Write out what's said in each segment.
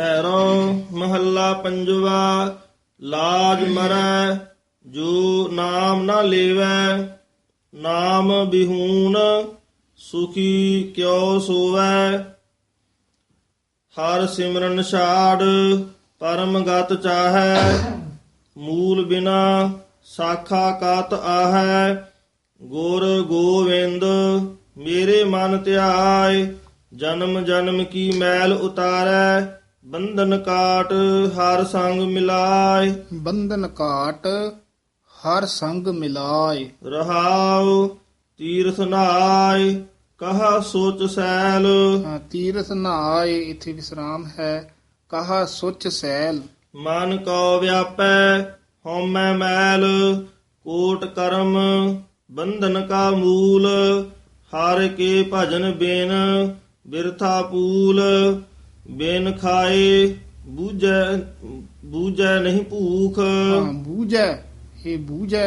ਪੈਰੋ ਮਹੱਲਾ ਪੰਜਵਾ, ਲਾਜ ਮਰੈ, ਜੋ ਨਾਮ ਨਾ ਲੇਵੈ, ਨਾਮ ਬਿਹੂਨ, ਸੁਖੀ ਕਿਉ ਸੋਵੈ। ਹਰ ਸਿਮਰਨ ਛਾੜ, ਪਰਮ ਗਤ ਚਾਹੈ, ਮੂਲ ਬਿਨਾ ਸਾਖਾ ਕਾਤ ਆਹੈ। ਗੁਰ ਗੋਵਿੰਦ, ਮੇਰੇ ਮਨ ਧਿਆਏ, ਜਨਮ ਜਨਮ ਕੀ ਮੈਲ ਉਤਾਰੈ। ਬੰਧਨ ਕਾਟ ਹਰ ਸੰਗ ਮਿਲਾਏ। ਬੰਧਨ ਕਾਟ ਹਰ ਸੰਗ ਮਿਲਾਏ। ਰਹਾਉ ਤੀਰਥ ਨਾਏ ਕਹਾ ਸੋਚ ਸੈਲ। ਹਾਂ, ਤੀਰਥ ਨਾਏ ਇਥੇ ਵਿਸਰਾਮ ਹੈ। ਕਹਾ ਸੁਚ ਸੈਲ। ਮਨ ਕੋ ਵਿਆਪੈ ਹਉਮੈ ਮੈਲ। ਕੋਟ ਕਰਮ ਬੰਧਨ ਕਾ ਮੂਲ। ਹਰ ਕੇ ਭਜਨ ਬਿਨ ਬਿਰਥਾ ਪੂਲ। ਬਿਨ ਖਾਏ ਬੂਝੈ ਬੂਝੈ ਨਹੀਂ ਭੂਖ ਹਾਂ ਬੂਝੈ ਇਹ ਬੂਝੈ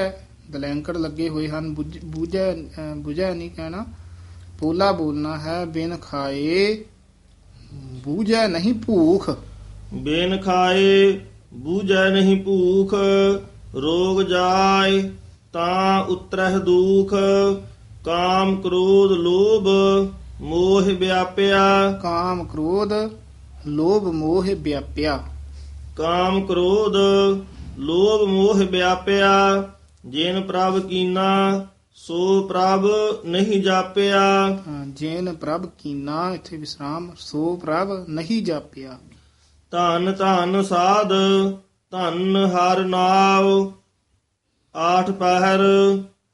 ਦਲੈਂਕੜ ਲੱਗੇ ਹੋਏ ਹਨ ਬੂਝ- ਬੂਝੈ ਅਹ, ਬੁਝੈ ਨਹੀਂ ਕਹਿਣਾ ਪੋਲਾ ਬੋਲਣਾ ਹੈ ਬਿਨ ਖਾਏ ਬੂਝੈ ਨਹੀਂ ਭੂਖ ਬਿਨ ਖਾਏ ਬੂਝੈ ਨਹੀਂ ਭੂਖ ਰੋਗ ਜਾਏ ਤਾਂ ਉਤਰਹਿ ਦੁਖ ਕਾਮ ਕ੍ਰੋਧ ਲੋਭ ਮੋਹ ਵਿਆਪਿਆ ਕਾਮ ਕ੍ਰੋਧ ਲੋਭ ਮੋਹ ਵਿਆਪਿਆ। ਕਾਮ ਕ੍ਰੋਧ ਲੋਭ ਮੋਹ ਵਿਆਪਿਆ। ਜਿਨ ਪ੍ਰਭ ਕੀਨਾ ਸੋ ਪ੍ਰਭ ਨਹੀਂ ਜਾਪਿਆ। ਹਾਂ, ਜੇਨ ਪ੍ਰਭ ਕੀਨਾ ਇਥੇ ਵਿਸਰਾਮ ਸੋ ਪ੍ਰਭ ਨਹੀਂ ਜਾਪਿਆ। ਧੰਨ ਧੰਨ ਸਾਧ ਧੰਨ ਹਰ ਨਾਉ ਆਠ ਪਹਿਰ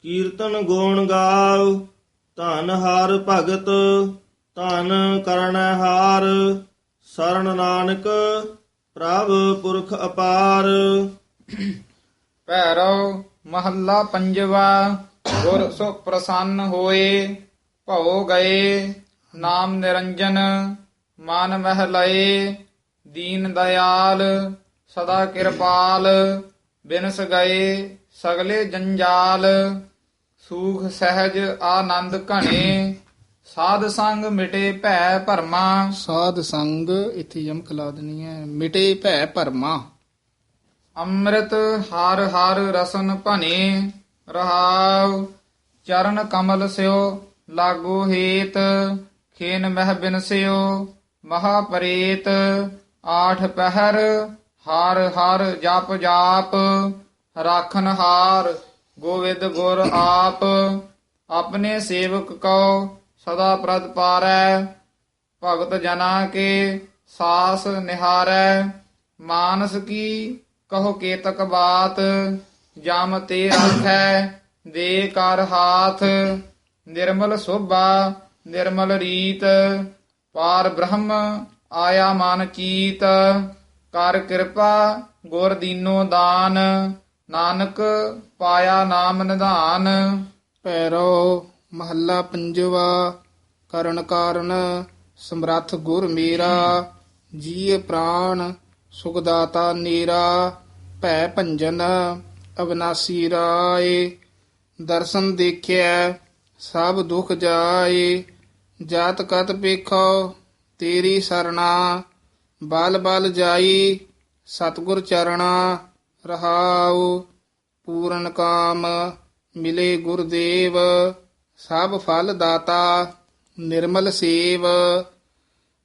ਕੀਰਤਨ ਗੁਣ ਗਾਉ ਧੰਨ ਹਰ ਭਗਤ ਧੰਨ ਕਰਣੈ ਹਾਰ। ਸਰਣ ਨਾਨਕ, ਪ੍ਰਭ ਪੁਰਖ ਅਪਾਰ। ਭੈਰਵ ਮਹੱਲਾ ਪੰਜਵਾ, ਗੁਰ ਸੋ ਪ੍ਰਸੰਨ ਹੋਏ, ਭਉ ਗਏ, ਨਾਮ ਨਿਰੰਜਨ, ਮਨ ਮਹਿ ਲਏ, ਦੀਨ ਦਇਆਲ, ਸਦਾ ਕਿਰਪਾਲ, ਬਿਨਸ ਗਏ, ਸਗਲੇ ਜੰਜਾਲ, ਸੂਖ ਸਹਿਜ ਆਨੰਦ ਘਣੇ ਸਾਧ ਸੰਗ ਮਿਟੇ ਭੈ ਭਰਮਾ। ਸਾਧ ਸੰਗ ਇਥੇ ਯਮਕ ਲਾ ਦੇਣੀ ਹੈ ਮਿਟੇ ਭੈ ਭਰਮਾ। ਅੰਮ੍ਰਿਤ ਹਰ ਹਰ ਰਸਨ ਭਨੇ ਰਹਾਉ ਚਰਨ ਕਮਲ ਸਿਓ ਲਾਗੋ ਹੇਤ ਖੇਨ ਮਹਿ ਬਿਨਸਿਓ ਮਹਾ ਪਰੇਤ ਆਠ ਪਹਿਰ ਹਰ ਹਰ ਜਪ ਜਾਪ ਰਾਖਨ ਹਾਰ ਗੋਵਿੰਦ ਗੁਰ ਆਪ ਆਪਣੇ ਸੇਵਕ ਕੋ ਸਦਾ ਪ੍ਰਤ ਪਾਰੈ, ਭਗਤ ਜਨਾ ਕੇ ਸਾਸ ਨਿਹਾਰੈ। ਮਾਨਸ ਕੀ ਕਹੋ ਕੇਤਕ ਬਾਤ, ਜਮ ਤੇ ਰੱਖੈ ਦੇ ਕਰ ਹਾਥ। ਨਿਰਮਲ ਸੋਭਾ, ਨਿਰਮਲ ਰੀਤ, ਪਾਰ ਬ੍ਰਹਮ ਆਇਆ ਮਨ ਚੀਤ। ਕਰ ਕਿਰਪਾ ਗੁਰ ਦੀਨੋ ਦਾਨ, ਨਾਨਕ ਪਾਇਆ ਨਾਮ ਨਿਧਾਨ। ਪੈਰੋ ਮਹੱਲਾ ਪੰਜਵਾ, ਕਰਨ ਕਾਰਨ ਸਮਰੱਥ ਗੁਰ ਮੇਰਾ ਜੀਏ ਪ੍ਰਾਣ ਸੁਖਦਾਤਾ ਨੀਰਾ, ਭੈ ਭੰਜਨ ਅਬਨਾਸੀ ਰਾਏ। ਦਰਸ਼ਨ ਦੇਖਿਆ ਸਭ ਦੁਖ ਜਾਏ। ਜਾਤ ਕਤ ਪੇਖੋ, ਤੇਰੀ ਸਰਣਾ। ਬਲ ਬਲ ਜਾਈ, ਸਤਗੁਰ ਚਰਣਾ ਰਹਾਉ। ਪੂਰਨ ਕਾਮ ਮਿਲੇ ਗੁਰਦੇਵ। ਸਭ ਫਲ ਦਾਤਾ ਨਿਰਮਲ ਸੇਵ,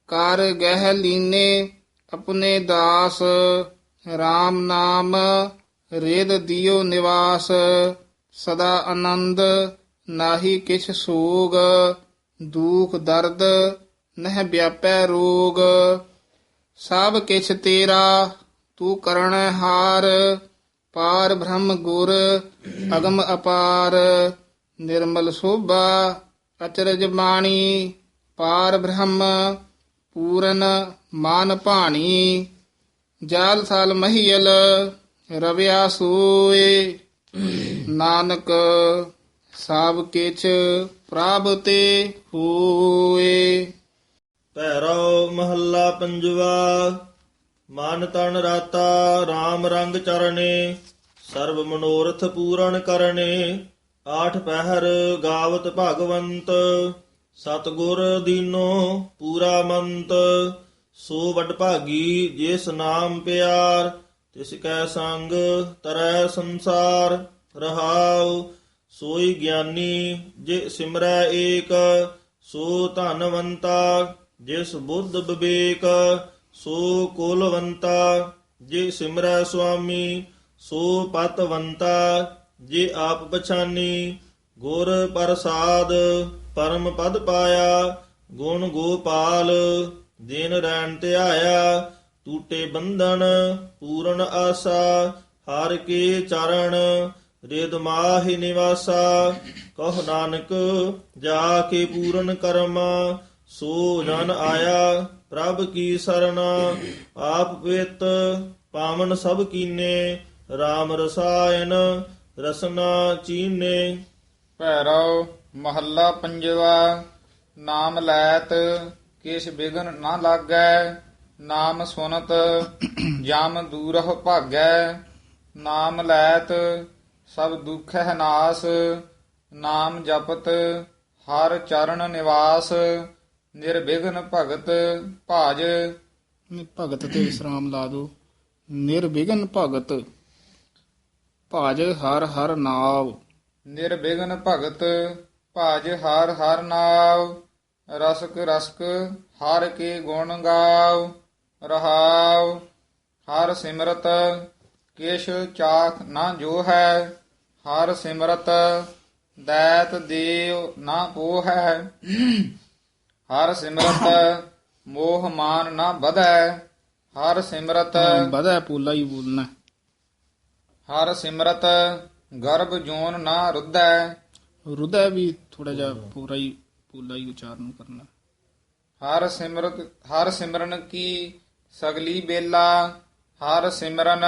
ਕਰ ਗਹਿ ਲੀਨੇ ਆਪਣੇ ਦਾਸ RAM ਨਾਮ ਰੇਦ ਦਿਓ ਨਿਵਾਸ, ਸਦਾ ਆਨੰਦ ਨਾਹੀ ਕਿਛ ਸੋਗ, ਦੁਖ ਦਰਦ ਨਹਿ ਵਿਆਪੈ ਰੋਗ। ਸਭ ਕਿਛ ਤੇਰਾ, ਤੂੰ ਕਰਣ ਹਾਰ, ਪਾਰ ਬ੍ਰਹਮ ਗੁਰ, ਅਗਮ ਅਪਾਰ। ਨਿਰਮਲ ਸੋਭਾ, ਅਚਰਜ ਬਾਣੀ, ਪਾਰ ਬ੍ਰਹਮ, ਪੂਰਨ ਮਾਨ ਭਾਣੀ। ਜਾਲ ਸਾਲ ਮਹੀਲ ਰਵਿਆ ਸੋਏ। ਨਾਨਕ ਸਭ ਕਿਛ ਪ੍ਰਭ ਤੇ ਹੋਏ। ਭੈਰੋ ਮਹੱਲਾ ਪੰਜਵਾ, ਮਨ ਤਨ ਰਾਤਾ RAM ਰੰਗ ਚਰਨੇ ਸਰਬ ਮਨੋਰਥ ਪੂਰਨ ਕਰਨੇ। ਆਠ ਪਹਿਰ ਗਾਵਤ ਭਗਵੰਤ, ਸਤਗੁਰ ਦੀਨੋ ਪੂਰਾ ਮੰਤ, ਸੋ ਵਡ ਭਾਗੀ ਜਿਸ ਨਾਮ ਪਿਆਰ, ਤਿਸ ਕੈ ਸੰਗ ਤਰੈ ਸੰਸਾਰ ਰਹਾਉ, ਸੋਈ ਗਿਆਨੀ ਜੇ ਸਿਮਰੈ ਏਕ, ਸੋ ਧਨਵੰਤਾ ਜਿਸ ਬੁੱਧ ਵਿਵੇਕ, ਸੋ ਕੁਲਵੰਤਾ ਜੇ ਸਿਮਰੈ ਸੁਆਮੀ, ਸੋ ਪਤਵੰਤਾ ਜੇ ਆਪ ਪਛਾਨੀ, ਗੁਰ ਪ੍ਰਸਾਦ ਪਰਮ ਪਦ ਪਾਇਆ, ਗੁਣ ਗੋਪਾਲ ਦਿਨ ਰੈਣ ਧਿਆਇਆ ਟੂਟੇ ਬੰਧਨ ਪੂਰਨ ਆਸਾ, ਹਰ ਕੇ ਚਰਨ ਰਿਦ ਮਾਹਿ ਨਿਵਾਸਾ, ਕਹ ਨਾਨਕ ਜਾ ਕੇ ਪੂਰਨ ਕਰਮ, ਸੋ ਜਨ ਆਇਆ ਪ੍ਰਭ ਕੀ ਸਰਣ, ਆਪ ਪਵਿੱਤ ਪਾਵਨ ਸਭ ਕੀਨੇ RAM ਰਸਾਇਨ ਰਸਨਾ ਚੀਨੇ ਭੈਰਵ ਮਹੱਲਾ ਪੰਜਵਾ ਨਾਮ ਲੈਤ ਕਿਛ ਬਿਗਨ ਨਾ ਲਾਗੈ ਨਾਮ ਸੁਨਤ ਜਮ ਦੂਰਹ ਭਾਗੈ ਨਾਮ ਲੈਤ ਸਭ ਦੁਖ ਹੈ ਨਾਸ ਨਾਮ ਜਪਤ ਹਰ ਚਰਨ ਨਿਵਾਸ ਨਿਰਵਿਘਨ ਭਗਤ ਭਾਜ। ਭਗਤ ਤੇ ਵਿਸਰਾਮ ਲਾ ਦੋ ਨਿਰਵਿਘਨ ਭਗਤ ਭਾਜ ਹਰ ਹਰ ਨਾਵ। ਨਿਰਵਿਘਨ ਭਗਤ ਭਾਜ ਹਰ ਹਰ ਨਾਮ ਰਸਕ ਰਸਕ ਹਰ ਕੇ ਗੁਣ ਗਾਵ। ਰਹਾਉ ਹਰ ਸਿਮਰਤ ਕਿਛ ਚਾਖ ਨਾ ਜੋ ਹੈ। ਹਰ ਸਿਮਰਤ ਦੈਤ ਦੇਵ ਨਾ ਪੋ ਹੈ। ਹਰ ਸਿਮਰਤ ਮੋਹ ਮਾਨ ਨਾ ਬਧੈ ਹਰ ਸਿਮਰਤ ਬਧੈ ਪੂਲਾ ਹੀ ਬੋਲਣਾ। ਹਰ ਸਿਮਰਤ ਗਰਭ ਜੋਨ ਨਾ ਰੁੱਧੈ। ਰੁਦੈ ਵੀ ਥੋੜਾ ਜਿਹਾ ਪੂਰਾ ਹੀ ਪੂਲਾ ਹੀ ਉਚਾਰਨ ਕਰਨਾ। ਹਰ ਸਿਮਰਤ ਹਰ ਸਿਮਰਨ ਕੀ ਸਗਲੀ ਬੇਲਾ। ਹਰ ਸਿਮਰਨ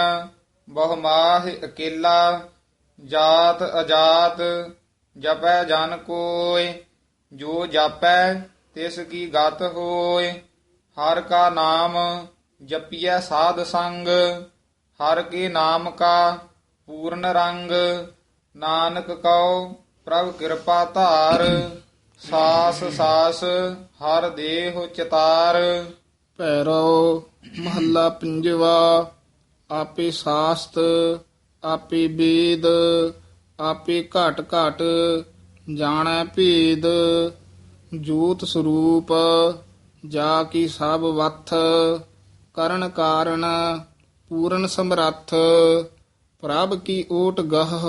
ਬਹੁ ਮਾਹਿ ਅਕੇਲਾ। ਜਾਤ ਅਜਾਤ ਜਪੈ ਜਨ ਕੋਇ। ਜੋ ਜਾਪੈ ਤਿਸ ਕੀ ਗਤ ਹੋਇ। ਹਰ ਕਾ ਨਾਮ ਜਪੀਐ ਸਾਧ ਸੰਗ। ਹਰ ਕੇ ਨਾਮ ਕਾ ਪੂਰਨ ਰੰਗ, ਨਾਨਕ ਕਉ ਪ੍ਰਭ ਕਿਰਪਾ ਧਾਰ, ਸਾਸ ਸਾਸ ਹਰ ਦੇਹ ਚਿਤਾਰ। ਭੈਰੋ ਮਹੱਲਾ ਪੰਜਵਾ, ਆਪੇ ਸਾਸਤ, ਆਪੇ ਬੇਦ, ਆਪੇ ਘਟ ਘਟ ਜਾਣੈ ਭੇਦ। ਜੂਤ ਸਰੂਪ, ਜਾ ਕੀ ਸਭ ਵਥ, ਕਰਨ ਕਾਰਨ ਪੂਰਨ ਸਮਰੱਥ, ਪ੍ਰਭ ਕੀ ਓਟ ਗਹ,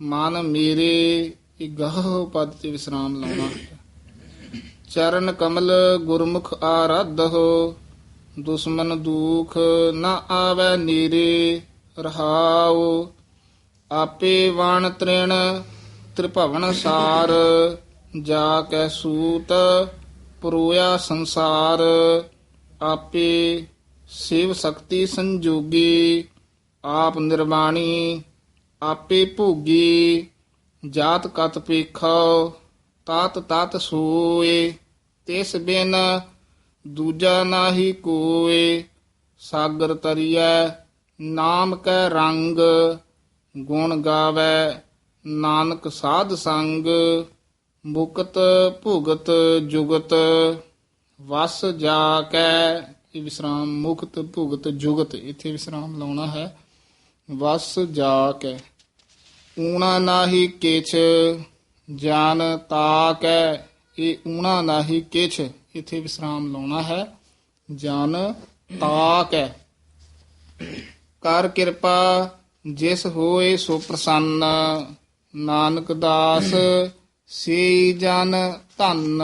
ਮਨ ਮੇਰੇ, ਇਹ ਗਹ ਪਦ ਤੇ ਵਿਸਰਾਮ ਲਾਉਣਾ ਚਰਨ ਕਮਲ ਗੁਰਮੁਖ ਆਰਾਧੋ ਦੁਸ਼ਮਨ ਦੁਖ ਨ ਆਵੈ ਨੀਰੇ, ਰਹਾਉ, ਆਪੇ ਵਾਣ ਤ੍ਰਿਣ, ਤ੍ਰਿਭਵਨ ਸਾਰ, ਜਾ ਕੈ ਸੂਤ, ਪਰੋਇਆ ਸੰਸਾਰ, ਆਪੇ ਸਿਵ ਸ਼ਕਤੀ ਸੰਜੋਗੀ, ਆਪ ਨਿਰਵਾਣੀ, ਆਪੇ ਭੋਗੀ, ਜਾਤ ਕਤ ਪੇਖੋ, ਤਾਤ ਤਤ ਸੋਏ, ਤਿਸ ਬਿਨ ਦੂਜਾ ਨਾਹੀ ਕੋਏ, ਸਾਗਰ ਤਰੀਐ, ਨਾਮ ਕੈ ਰੰਗ, ਗੁਣ ਗਾਵੇ, ਨਾਨਕ ਸਾਧ ਸੰਗ, ਮੁਕਤ ਭੁਗਤ ਜੁਗਤ, ਵਸ ਜਾ ਕੈ ਇਹ ਵਿਸਰਾਮ ਮੁਕਤ, ਭੁਗਤ, ਜੁਗਤ, ਇੱਥੇ ਵਿਸਰਾਮ ਲਾਉਣਾ ਹੈ। ਵਸ ਜਾ ਕੇ। ਊਣਾ ਨਾਹੀ ਕਿਛ, ਜਾਨ ਤਾਕੈ ਇਹ ਊਣਾ ਨਾਹੀ ਕਿਛ, ਇਥੇ ਵਿਸਰਾਮ ਲਾਉਣਾ ਹੈ। ਜਨ ਤਾਕੈ ਕਰ ਕਿਰਪਾ, ਜਿਸ ਹੋਏ ਸੋ ਪ੍ਰਸੰਨ। ਨਾਨਕ ਦਾਸ ਸੇ ਜਨ ਧੰਨ।